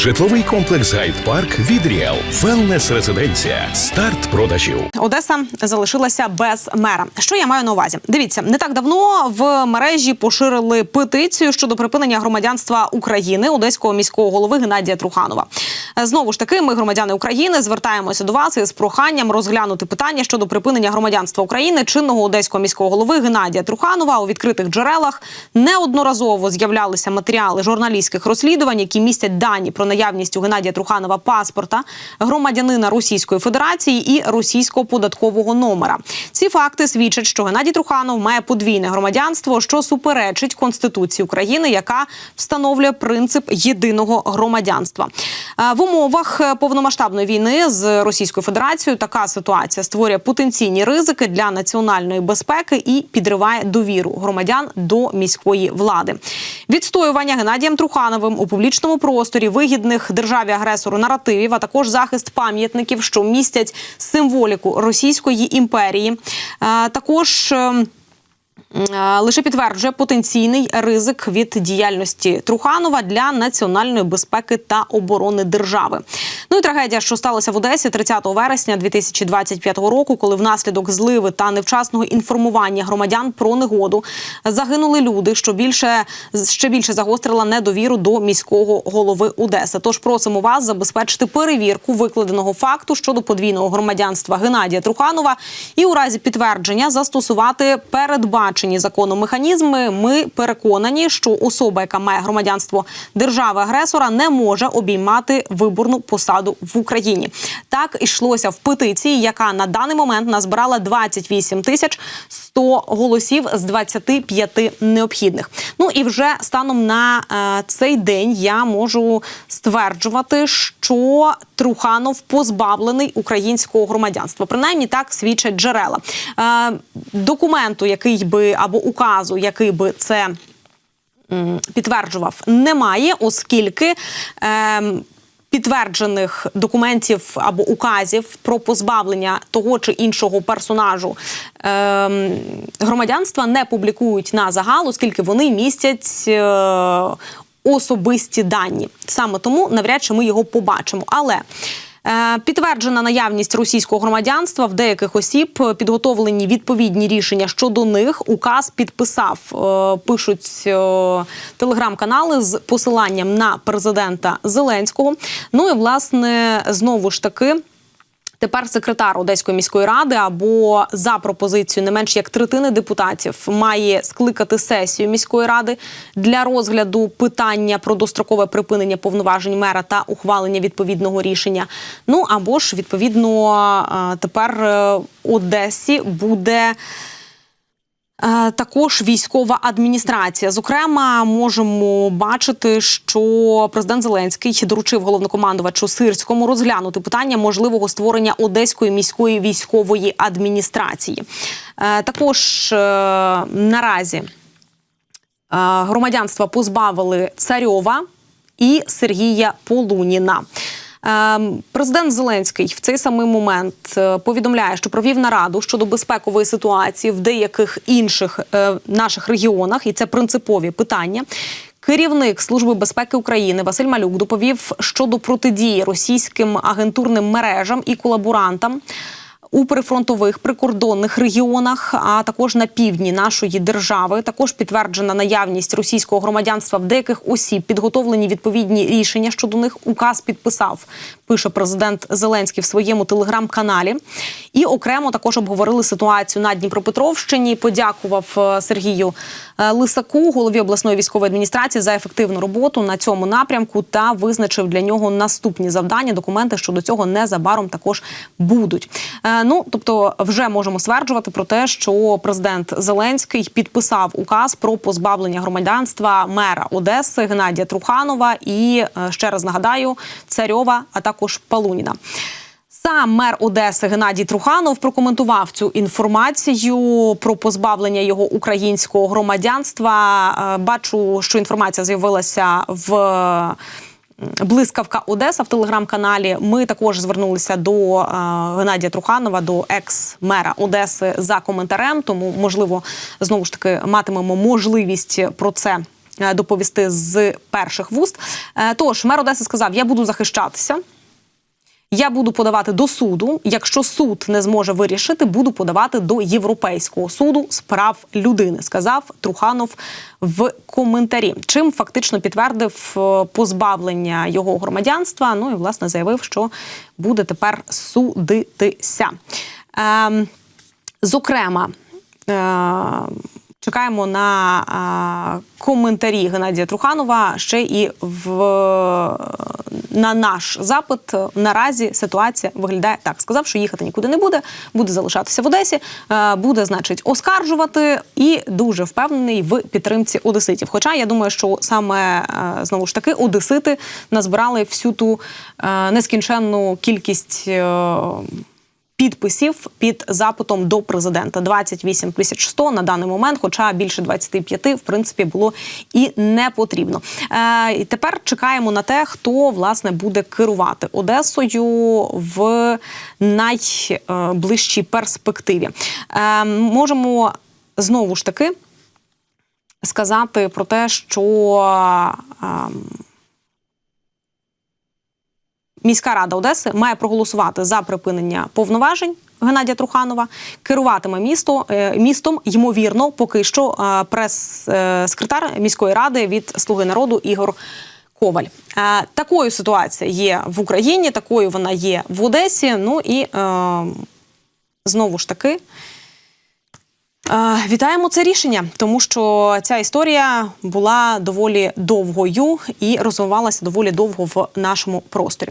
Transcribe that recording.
Житловий комплекс Гайд Парк від Ріел. Велнес резиденція. Старт продажів. Одеса залишилася без мера. Що я маю на увазі? Дивіться, не так давно в мережі поширили петицію щодо припинення громадянства України одеського міського голови Геннадія Труханова. Знову ж таки, ми, громадяни України, звертаємося до вас із проханням розглянути питання щодо припинення громадянства України чинного одеського міського голови Геннадія Труханова у відкритих джерелах. Неодноразово з'являлися матеріали журналістських розслідувань, які містять дані про наявність у Геннадія Труханова паспорта, громадянина Російської Федерації і російського податкового номера. Ці факти свідчать, що Геннадій Труханов має подвійне громадянство, що суперечить Конституції України, яка встановлює принцип єдиного громадянства. Е, В умовах е, повномасштабної війни з Російською Федерацією така ситуація створює потенційні ризики для національної безпеки і підриває довіру громадян до міської влади. Відстоювання Геннадієм Трухановим у публічному просторі вигідних державі агресору наративів, а також захист пам'ятників, що містять символіку Російської імперії. Е, Також ем, лише підтверджує потенційний ризик від діяльності Труханова для національної безпеки та оборони держави. Ну і трагедія, що сталася в Одесі 30 вересня 2025 року, коли внаслідок зливи та невчасного інформування громадян про негоду загинули люди, що більше ще більше загострила недовіру до міського голови Одеси. Тож просимо вас забезпечити перевірку викладеного факту щодо подвійного громадянства Геннадія Труханова і у разі підтвердження застосувати передбачені законом механізми. Ми переконані, що особа, яка має громадянство держави-агресора, не може обіймати виборну посаду в Україні. Так йшлося в петиції, яка на даний момент назбирала 28 тисяч 100 голосів з 25 необхідних. Ну і вже станом на е, цей день я можу стверджувати, що Труханов позбавлений українського громадянства. Принаймні так свідчать джерела е, документу, який би або указу, який би це підтверджував, немає, оскільки. Е, Підтверджених документів або указів про позбавлення того чи іншого персонажу ем, громадянства не публікують на загал, оскільки вони містять е, особисті дані. Саме тому навряд чи ми його побачимо. Але Е, Підтверджена наявність російського громадянства в деяких осіб е, підготовлені відповідні рішення щодо них. Указ підписав, е, пишуть е, телеграм-канали з посиланням на президента Зеленського. Ну і власне знову ж таки. Тепер секретар Одеської міської ради або за пропозицію не менш як третини депутатів має скликати сесію міської ради для розгляду питання про дострокове припинення повноважень мера та ухвалення відповідного рішення. Ну або ж відповідно е, тепер е, Одесі буде. Е, Також військова адміністрація. Зокрема, можемо бачити, що президент Зеленський доручив головнокомандувачу Сирському розглянути питання можливого створення Одеської міської військової адміністрації. Е, Також е, наразі громадянства позбавили Царьова і Сергія Полуніна. Ем, Президент Зеленський в цей самий момент е, повідомляє, що провів нараду щодо безпекової ситуації в деяких інших е, наших регіонах, і це принципові питання. Керівник служби безпеки України Василь Малюк доповів щодо протидії російським агентурним мережам і колаборантам. У прифронтових прикордонних регіонах, а також на півдні нашої держави, також підтверджена наявність російського громадянства в деяких осіб, підготовлені відповідні рішення щодо них. Указ підписав, пише президент Зеленський в своєму телеграм-каналі. І окремо також обговорили ситуацію на Дніпропетровщині. Подякував е, Сергію е, Лисаку, голові обласної військової адміністрації, за ефективну роботу на цьому напрямку та визначив для нього наступні завдання. Документи щодо цього незабаром також будуть. Е, Ну тобто, вже можемо стверджувати про те, що президент Зеленський підписав указ про позбавлення громадянства мера Одеси Геннадія Труханова і е, ще раз нагадаю Царьова, а також Палуніна. Сам мер Одеси Геннадій Труханов прокоментував цю інформацію про позбавлення його українського громадянства. Е, Бачу, що інформація з'явилася в Блискавка Одеса в телеграм-каналі. Ми також звернулися до е, Геннадія Труханова, до екс-мера Одеси за коментарем. Тому, можливо, знову ж таки матимемо можливість про це е, доповісти з перших вуст. Е, Тож мер Одеси сказав: я буду захищатися. Я буду подавати до суду. Якщо суд не зможе вирішити, буду подавати до Європейського суду з прав людини, сказав Труханов в коментарі. Чим фактично підтвердив е, позбавлення його громадянства. Ну і власне заявив, що буде тепер судитися. Ем, зокрема. Е, Чекаємо на а, коментарі Геннадія Труханова ще і в на наш запит. Наразі ситуація виглядає так. Сказав, що їхати нікуди не буде, буде залишатися в Одесі, е, буде, значить, оскаржувати і дуже впевнений в підтримці одеситів. Хоча я думаю, що саме е, знову ж таки одесити назбирали всю ту е, нескінченну кількість. е, підписів під запитом до президента 28 тисяч 100 на даний момент, хоча більше 25, в принципі, було і не потрібно. Е, і тепер чекаємо на те, хто власне буде керувати Одесою в найближчій перспективі. Е, можемо знову ж таки сказати про те, що. Е, Міська рада Одеси має проголосувати за припинення повноважень Геннадія Труханова, керуватиме місто е, містом, ймовірно, поки що е, прес-секретар міської ради від Слуги народу Ігор. Коваль Е, такою ситуація є в Україні, такою вона є в Одесі. Ну і знову ж таки. Вітаємо це рішення, тому що ця історія була доволі довгою і розвивалася доволі довго в нашому просторі.